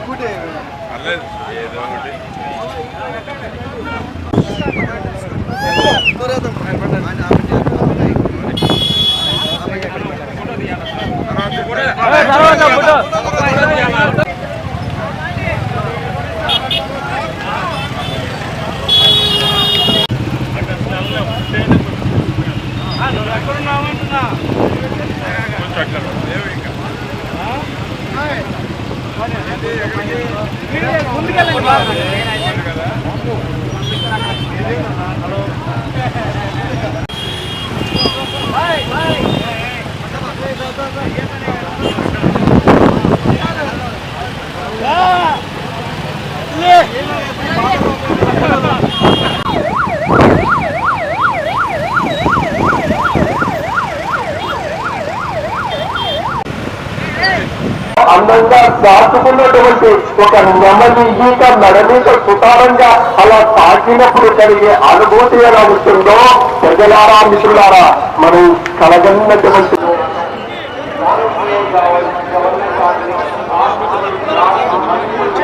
Scooty పర్లేదు. ఏదో ఒకటి. కొంచెం అట్లా లేవు ఇంకా. ముందుకెళ్ళండి అందంగా దాచుకున్నటువంటి ఒక నెమలి ఈత నడనీక సుతారంగా అలా తాకినప్పుడు కలిగే అనుభూతి ఎలా ఉంటుందో ప్రజలారా మిత్రులారా మనం కలగన్నటువంటి ఆ